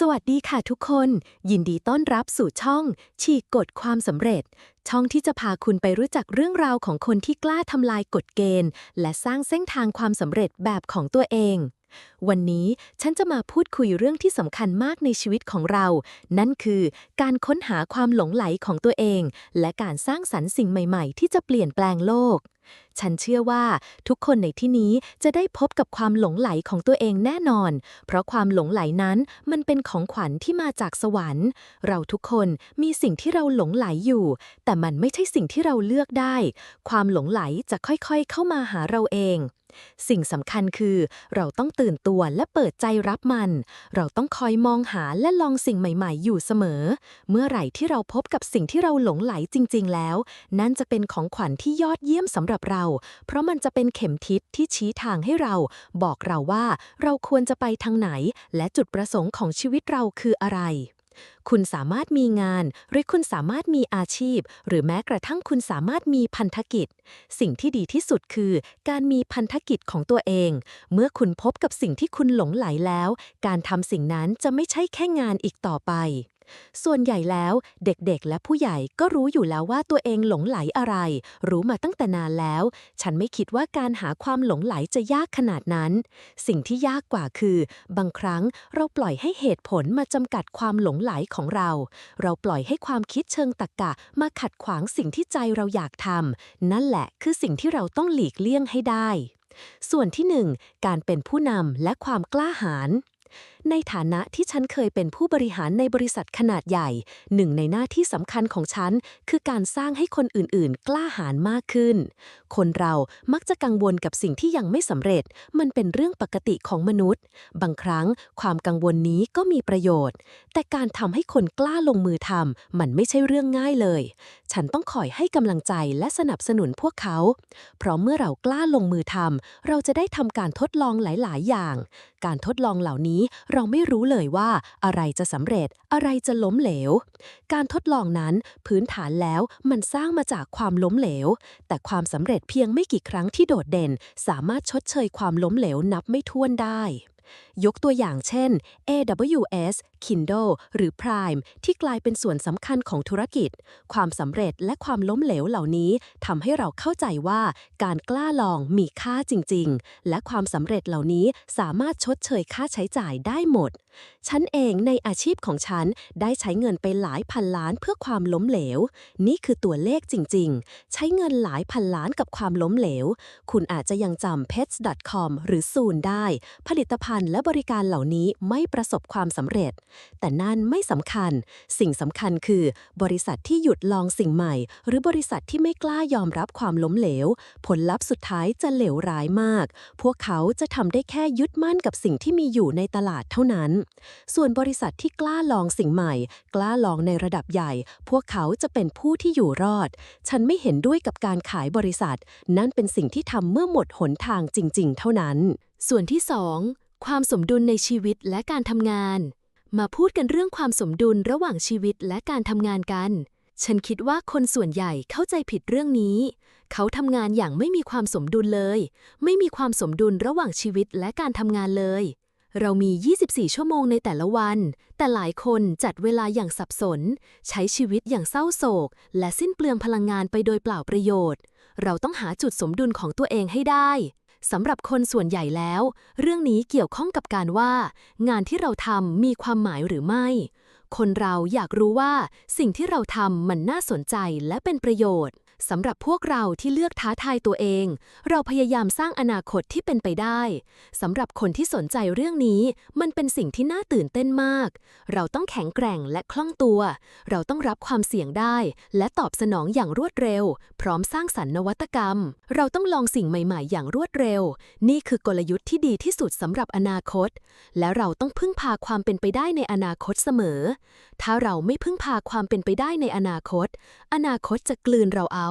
สวัสดีค่ะทุกคน ยินดีต้อนรับสู่ช่อง ฉีกกฎความสำเร็จ ช่องที่จะพาคุณไปรู้จักเรื่องราวของคนที่กล้าทำลายกฎเกณฑ์ และสร้างเส้นทางความสำเร็จแบบของตัวเอง วันนี้ฉันจะมาพูดคุยเรื่องที่สำคัญมากในชีวิตของเรา นั่นคือการค้นหาความหลงไหลของตัวเอง และการสร้างสรรค์สิ่งใหม่ ๆ ที่จะเปลี่ยนแปลงโลก ฉันเชื่อว่าทุกคนในที่นี้จะได้พบกับความหลงไหลของตัวเองแน่นอน เพราะความหลงไหลนั้นมันเป็นของขวัญที่มาจากสวรรค์ เราทุกคนมีสิ่งที่เราหลงไหลอยู่ แต่มันไม่ใช่สิ่งที่เราเลือกได้ ความหลงไหลจะค่อยๆเข้ามาหาเราเอง สิ่งสำคัญคือ เราต้องตื่นตัวและเปิดใจรับมัน เราต้องคอยมองหาและลองสิ่งใหม่ๆ อยู่เสมอ เมื่อไหร่ที่เราพบกับสิ่งที่เราหลงไหลจริง ๆ แล้ว นั่นจะเป็นของขวัญที่ยอดเยี่ยมสำหรับเรา เพราะมันจะเป็นเข็มทิศที่ชี้ทางให้เรา บอกเราว่าเราควรจะไปทางไหน และจุดประสงค์ของชีวิตเราคืออะไร คุณสามารถมีงาน หรือคุณสามารถมีอาชีพ หรือแม้กระทั่งคุณสามารถมีพันธกิจ สิ่งที่ดีที่สุดคือ การมีพันธกิจของตัวเอง เมื่อคุณพบกับสิ่งที่คุณหลงไหลแล้ว การทำสิ่งนั้นจะไม่ใช่แค่งานอีกต่อไป ส่วนใหญ่แล้วเด็กๆ และผู้ใหญ่ก็รู้อยู่แล้วว่าตัวเองหลงไหลอะไร รู้มาตั้งแต่นานแล้ว ฉันไม่คิดว่าการหาความหลงไหลจะยากขนาดนั้น สิ่งที่ยากกว่าคือ บางครั้งเราปล่อยให้เหตุผลมาจำกัดความหลงไหลของเรา เราปล่อยให้ความคิดเชิงตรรกะมาขัดขวางสิ่งที่ใจเราอยากทำนั่นแหละคือสิ่งที่เราต้องหลีกเลี่ยงให้ได้ ส่วนที่หนึ่งการเป็นผู้นำและความกล้าหาญ ในฐานะที่ฉันเคยเป็นผู้บริหารในบริษัทขนาดใหญ่ หนึ่งในหน้าที่สำคัญของฉัน คือการสร้างให้คนอื่นๆ กล้าหาญมากขึ้น คนเรามักจะกังวลกับสิ่งที่ยังไม่สำเร็จ มันเป็นเรื่องปกติของมนุษย์ บางครั้งความกังวลนี้ก็มีประโยชน์ แต่การทำให้คนกล้าลงมือทำมันไม่ใช่เรื่องง่ายเลย ฉันต้องคอยให้กำลังใจและสนับสนุนพวกเขา เพราะเมื่อเรากล้าลงมือทำเราจะได้ทำการทดลองหลาย ๆ อย่าง การทดลองเหล่านี้เราไม่รู้เลยว่าอะไรจะสำเร็จอะไรจะล้มเหลว การทดลองนั้นพื้นฐานแล้วมันสร้างมาจากความล้มเหลว แต่ความสำเร็จเพียงไม่กี่ครั้งที่โดดเด่น สามารถชดเชยความล้มเหลวนับไม่ถ้วนได้ยกตัวอย่างเช่น AWS Kindle หรือ Prime ที่กลายเป็นส่วนสำคัญของธุรกิจ ความสำเร็จและความล้มเหลวเหล่านี้ทำให้เราเข้าใจว่าการกล้าลองมีค่าจริง ๆ และความสำเร็จเหล่านี้สามารถชดเชยค่าใช้จ่ายได้หมด ฉันเองในอาชีพของฉันได้ใช้เงินไปหลายพันล้านเพื่อความล้มเหลว นี่คือตัวเลขจริง ๆ ใช้เงินหลายพันล้านกับความล้มเหลว คุณอาจจะยังจำ pets.com หรือซูนได้ ผลิตภัณฑ์และบริการเหล่านี้ไม่ประสบความสำเร็จแต่นั่นไม่สำคัญ สิ่งสำคัญคือ บริษัทที่หยุดลองสิ่งใหม่ หรือบริษัทที่ไม่กล้ายอมรับความล้มเหลว ผลลัพธ์สุดท้ายจะเหลวร้ายมาก พวกเขาจะทำได้แค่ยึดมั่นกับสิ่งที่มีอยู่ในตลาดเท่านั้น ส่วนบริษัทที่กล้าลองสิ่งใหม่ กล้าลองในระดับใหญ่ พวกเขาจะเป็นผู้ที่อยู่รอด ฉันไม่เห็นด้วยกับการขายบริษัท นั่นเป็นสิ่งที่ทำเมื่อหมดหนทางจริง ๆ เท่านั้น ส่วนที่ 2 ความสมดุลในชีวิตและการทำงาน มาพูดกันเรื่องความสมดุลระหว่างชีวิตและการทำงานกัน ฉันคิดว่าคนส่วนใหญ่เข้าใจผิดเรื่องนี้ เขาทำงานอย่างไม่มีความสมดุลเลย ไม่มีความสมดุลระหว่างชีวิตและการทำงานเลย เรามี 24 ชั่วโมงในแต่ละวัน แต่หลายคนจัดเวลาอย่างสับสน ใช้ชีวิตอย่างเศร้าโศก และสิ้นเปลืองพลังงานไปโดยเปล่าประโยชน์ เราต้องหาจุดสมดุลของตัวเองให้ได้ สำหรับคนส่วนใหญ่แล้ว เรื่องนี้เกี่ยวข้องกับการว่า งานที่เราทำมีความหมายหรือไม่ คนเราอยากรู้ว่า สิ่งที่เราทำมันน่าสนใจและเป็นประโยชน์ สำหรับพวกเราที่เลือกท้าทายตัวเอง เราพยายามสร้างอนาคตที่เป็นไปได้ สำหรับคนที่สนใจเรื่องนี้ มันเป็นสิ่งที่น่าตื่นเต้นมาก เราต้องแข็งแกร่งและคล่องตัว เราต้องรับความเสี่ยงได้ และตอบสนองอย่างรวดเร็ว พร้อมสร้างสรรค์นวัตกรรม เราต้องลองสิ่งใหม่ ๆ อย่างรวดเร็ว นี่คือกลยุทธ์ที่ดีที่สุดสำหรับอนาคต และเราต้องพึ่งพาความเป็นไปได้ในอนาคตเสมอ ถ้าเราไม่พึ่งพาความเป็นไปได้ในอนาคต อนาคตจะกลืนเราเอา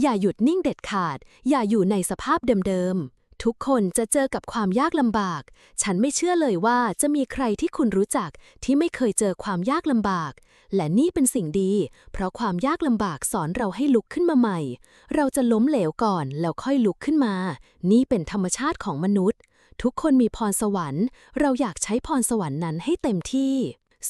อย่าหยุดนิ่งเด็ดขาด อย่าอยู่ในสภาพเดิมๆ ทุกคนจะเจอกับความยากลำบาก ฉันไม่เชื่อเลยว่าจะมีใครที่คุณรู้จักที่ไม่เคยเจอความยากลำบาก และนี่เป็นสิ่งดี เพราะความยากลำบากสอนเราให้ลุกขึ้นมาใหม่ เราจะล้มเหลวก่อนแล้วค่อยลุกขึ้นมา นี่เป็นธรรมชาติของมนุษย์ ทุกคนมีพรสวรรค์ เราอยากใช้พรสวรรค์นั้นให้เต็มที่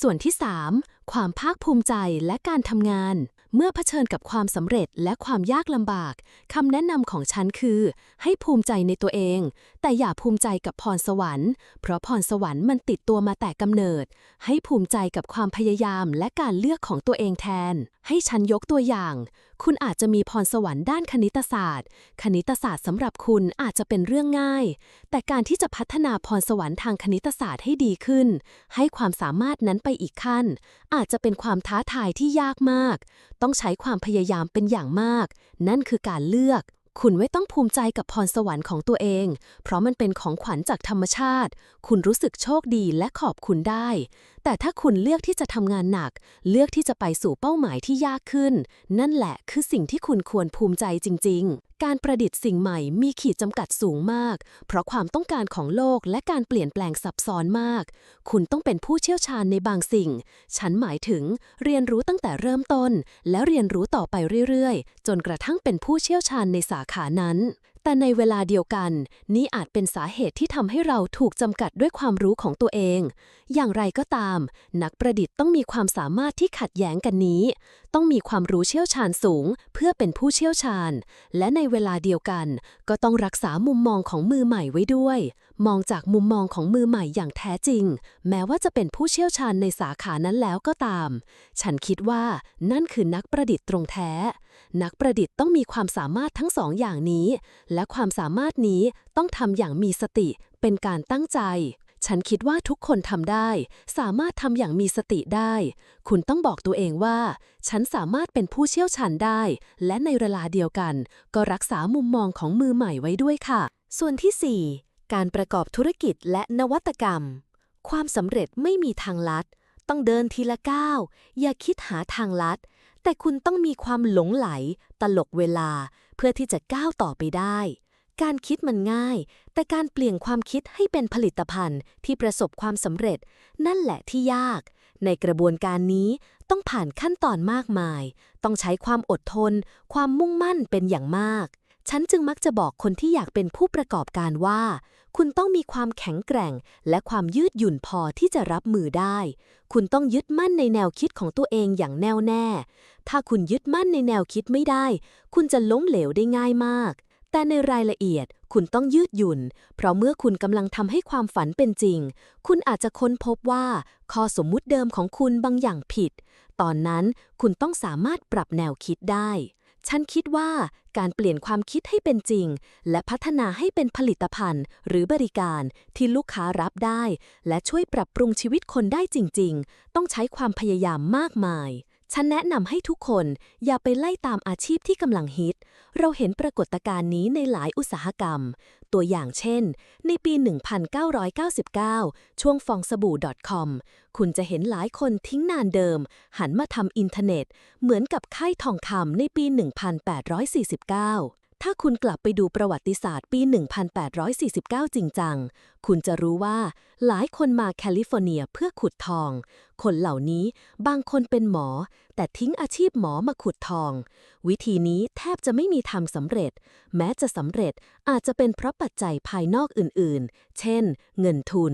ส่วนที่ 3. ความภาคภูมิใจและการทำงาน เมื่อเผชิญกับความสำเร็จและความยากลำบากคำแนะนำของฉันคือ ให้ภูมิใจในตัวเอง แต่อย่าภูมิใจกับพรสวรรค์ เพราะพรสวรรค์มันติดตัวมาแต่กำเนิด ให้ภูมิใจกับความพยายามและการเลือกของตัวเองแทน ให้ฉันยกตัวอย่าง คุณอาจจะมีพรสวรรค์ด้านคณิตศาสตร์ คณิตศาสตร์สำหรับคุณอาจจะเป็นเรื่องง่าย แต่การที่จะพัฒนาพรสวรรค์ทางคณิตศาสตร์ให้ดีขึ้น ให้ความสามารถนั้นไปอีกขั้น อาจจะเป็นความท้าทายที่ยากมากต้องใช้ความพยายามเป็นอย่างมาก นั่นคือการเลือก คุณไม่ต้องภูมิใจกับพรสวรรค์ของตัวเอง เพราะมันเป็นของขวัญจากธรรมชาติ คุณรู้สึกโชคดีและขอบคุณได้ แต่ถ้าคุณเลือกที่จะทำงานหนัก เลือกที่จะไปสู่เป้าหมายที่ยากขึ้น นั่นแหละคือสิ่งที่คุณควรภูมิใจจริง ๆ การประดิษฐ์สิ่งใหม่มีขีดจำกัดสูงมาก เพราะความต้องการของโลกและการเปลี่ยนแปลงซับซ้อนมาก คุณต้องเป็นผู้เชี่ยวชาญในบางสิ่ง ฉันหมายถึงเรียนรู้ตั้งแต่เริ่มต้น แล้วเรียนรู้ต่อไปเรื่อยๆ จนกระทั่งเป็นผู้เชี่ยวชาญในสาขานั้น แต่ในเวลาเดียวกัน นี่อาจเป็นสาเหตุที่ทำให้เราถูกจำกัดด้วยความรู้ของตัวเอง อย่างไรก็ตาม นักประดิษฐ์ต้องมีความสามารถที่ขัดแย้งกันนี้ ต้องมีความรู้เชี่ยวชาญสูง เพื่อเป็นผู้เชี่ยวชาญ และในเวลาเดียวกัน ก็ต้องรักษามุมมองของมือใหม่ไว้ด้วย มองจากมุมมองของมือใหม่อย่างแท้จริง แม้ว่าจะเป็นผู้เชี่ยวชาญในสาขานั้นแล้วก็ตาม ฉันคิดว่านั่นคือนักประดิษฐ์ตรงแท้ นักประดิษฐ์ต้องมีความสามารถทั้งสองอย่างนี้ และความสามารถนี้ต้องทำอย่างมีสติ เป็นการตั้งใจ ฉันคิดว่าทุกคนทำได้ สามารถทำอย่างมีสติได้ คุณต้องบอกตัวเองว่า ฉันสามารถเป็นผู้เชี่ยวชาญได้ และในเวลาเดียวกัน ก็รักษามุมมองของมือใหม่ไว้ด้วยค่ะ ส่วนที่ 4 การประกอบธุรกิจและนวัตกรรม ความสำเร็จไม่มีทางลัด ต้องเดินทีละก้าว อย่าคิดหาทางลัด แต่คุณต้องมีความหลงไหล ตลกเวลา เพื่อที่จะก้าวต่อไปได้ การคิดมันง่าย แต่การเปลี่ยนความคิดให้เป็นผลิตภัณฑ์ที่ประสบความสำเร็จ นั่นแหละที่ยาก ในกระบวนการนี้ต้องผ่านขั้นตอนมากมาย ต้องใช้ความอดทน ความมุ่งมั่นเป็นอย่างมาก ฉันจึงมักจะบอกคนที่อยากเป็นผู้ประกอบการว่า คุณต้องมีความแข็งแกร่ง และความยืดหยุ่นพอที่จะรับมือได้ คุณต้องยึดมั่นในแนวคิดของตัวเองอย่างแน่วแน่ ถ้าคุณยึดมั่นในแนวคิดไม่ได้ คุณจะล้มเหลวได้ง่ายมาก แต่ในรายละเอียดคุณต้องยืดหยุ่น เพราะเมื่อคุณกำลังทำให้ความฝันเป็นจริง คุณอาจจะค้นพบว่า ข้อสมมุติเดิมของคุณบางอย่างผิด ตอนนั้นคุณต้องสามารถปรับแนวคิดได้ ฉันคิดว่าการเปลี่ยนความคิดให้เป็นจริง และพัฒนาให้เป็นผลิตภัณฑ์ หรือบริการที่ลูกค้ารับได้ และช่วยปรับปรุงชีวิตคนได้จริง ๆ ต้องใช้ความพยายามมากมาย ฉันแนะนำให้ทุกคนอย่าไปไล่ตามอาชีพที่กำลังฮิต เราเห็นปรากฏการณ์นี้ในหลายอุตสาหกรรม ตัวอย่างเช่น ในปี 1999 ช่วงฟองสบู่ .com คุณจะเห็นหลายคนทิ้งนานเดิม หันมาทำอินเทอร์เน็ต เหมือนกับค่ายทองคำในปี 1849 ถ้าคุณกลับไปดูประวัติศาสตร์ปี 1849 จริงจัง คุณจะรู้ว่าหลายคนมาแคลิฟอร์เนียเพื่อขุดทอง คนเหล่านี้บางคนเป็นหมอ แต่ทิ้งอาชีพหมอมาขุดทอง วิธีนี้แทบจะไม่มีทางสำเร็จ แม้จะสำเร็จอาจจะเป็นเพราะปัจจัยภายนอกอื่นๆ เช่น เงินทุน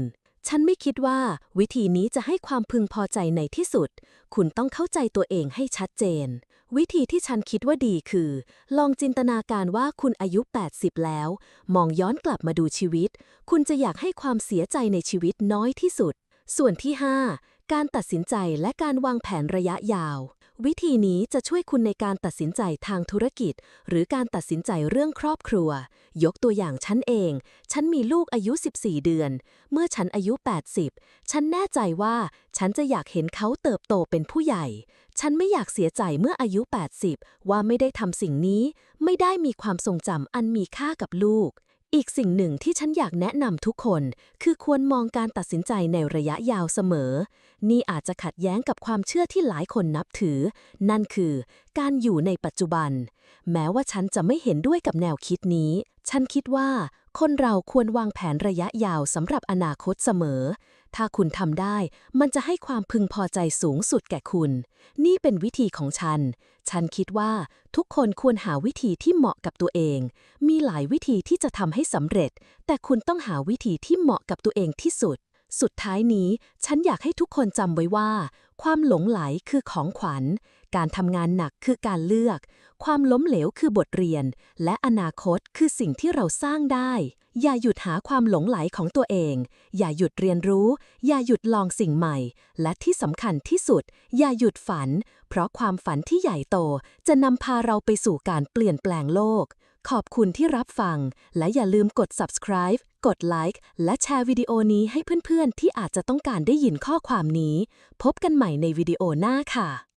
ฉันไม่คิดว่าวิธีนี้จะให้ความพึงพอใจในที่สุด คุณต้องเข้าใจตัวเองให้ชัดเจน วิธีที่ฉันคิดว่าดีคือ ลองจินตนาการว่าคุณอายุ 80 แล้ว มองย้อนกลับมาดูชีวิต คุณจะอยากให้ความเสียใจในชีวิตน้อยที่สุด ส่วนที่ 5 การตัดสินใจและการวางแผนระยะยาว วิธีนี้จะช่วยคุณในการตัดสินใจทางธุรกิจ หรือการตัดสินใจเรื่องครอบครัว ยกตัวอย่างฉันเอง ฉันมีลูกอายุ 14 เดือน เมื่อฉันอายุ 80 ฉันแน่ใจว่าฉันจะอยากเห็นเขาเติบโตเป็นผู้ใหญ่ ฉันไม่อยากเสียใจเมื่ออายุ 80 ว่าไม่ได้ทำสิ่งนี้ ไม่ได้มีความทรงจำอันมีค่ากับลูก อีกสิ่งหนึ่งที่ฉันอยากแนะนำทุกคน คือควรมองการตัดสินใจในระยะยาวเสมอ นี่อาจจะขัดแย้งกับความเชื่อที่หลายคนนับถือ นั่นคือ การอยู่ในปัจจุบัน แม้ว่าฉันจะไม่เห็นด้วยกับแนวคิดนี้ ฉันคิดว่า คนเราควรวางแผนระยะยาวสำหรับอนาคตเสมอ ถ้าคุณทำได้ มันจะให้ความพึงพอใจสูงสุดแก่คุณ นี่เป็นวิธีของฉัน ฉันคิดว่าทุกคนควรหาวิธีที่เหมาะกับตัวเอง มีหลายวิธีที่จะทำให้สำเร็จ แต่คุณต้องหาวิธีที่เหมาะกับตัวเองที่สุด สุดท้ายนี้ฉันอยากให้ทุกคนจำไว้ว่า ความหลงไหลคือของขวัญ การทำงานหนักคือการเลือก ความล้มเหลวคือบทเรียน และอนาคตคือสิ่งที่เราสร้างได้ อย่าหยุดหาความหลงไหลของตัวเอง อย่าหยุดเรียนรู้ อย่าหยุดลองสิ่งใหม่ และที่สำคัญที่สุด อย่าหยุดฝัน เพราะความฝันที่ใหญ่โตจะนำพาเราไปสู่การเปลี่ยนแปลงโลก ขอบคุณที่รับฟัง และอย่าลืมกด subscribe กดไลค์และแชร์วิดีโอนี้ให้เพื่อนๆ ที่อาจจะต้องการได้ยินข้อความนี้ พบกันใหม่ในวิดีโอหน้าค่ะ